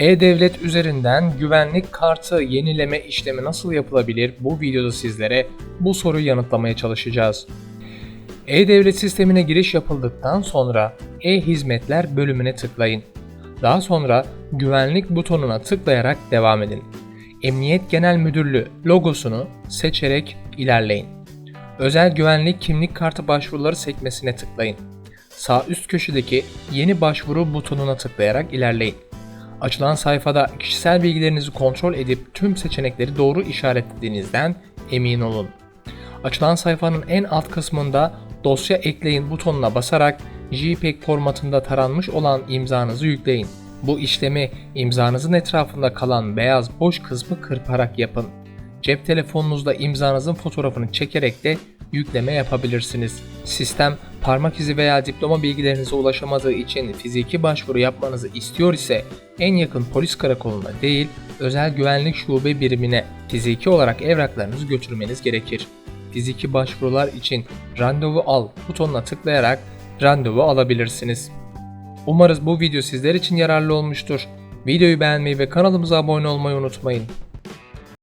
E-Devlet üzerinden güvenlik kartı yenileme işlemi nasıl yapılabilir? Bu videoda sizlere bu soruyu yanıtlamaya çalışacağız. E-Devlet sistemine giriş yapıldıktan sonra E-Hizmetler bölümüne tıklayın. Daha sonra güvenlik butonuna tıklayarak devam edin. Emniyet Genel Müdürlüğü logosunu seçerek ilerleyin. Özel güvenlik kimlik kartı başvuruları sekmesine tıklayın. Sağ üst köşedeki yeni başvuru butonuna tıklayarak ilerleyin. Açılan sayfada kişisel bilgilerinizi kontrol edip tüm seçenekleri doğru işaretlediğinizden emin olun. Açılan sayfanın en alt kısmında dosya ekleyin butonuna basarak JPEG formatında taranmış olan imzanızı yükleyin. Bu işlemi imzanızın etrafında kalan beyaz boş kısmı kırparak yapın. Cep telefonunuzda imzanızın fotoğrafını çekerek de yükleme yapabilirsiniz. Sistem parmak izi veya diploma bilgilerinize ulaşamadığı için fiziki başvuru yapmanızı istiyor ise en yakın polis karakoluna değil özel güvenlik şube birimine fiziki olarak evraklarınızı götürmeniz gerekir. Fiziki başvurular için randevu al butonuna tıklayarak randevu alabilirsiniz. Umarız bu video sizler için yararlı olmuştur. Videoyu beğenmeyi ve kanalımıza abone olmayı unutmayın.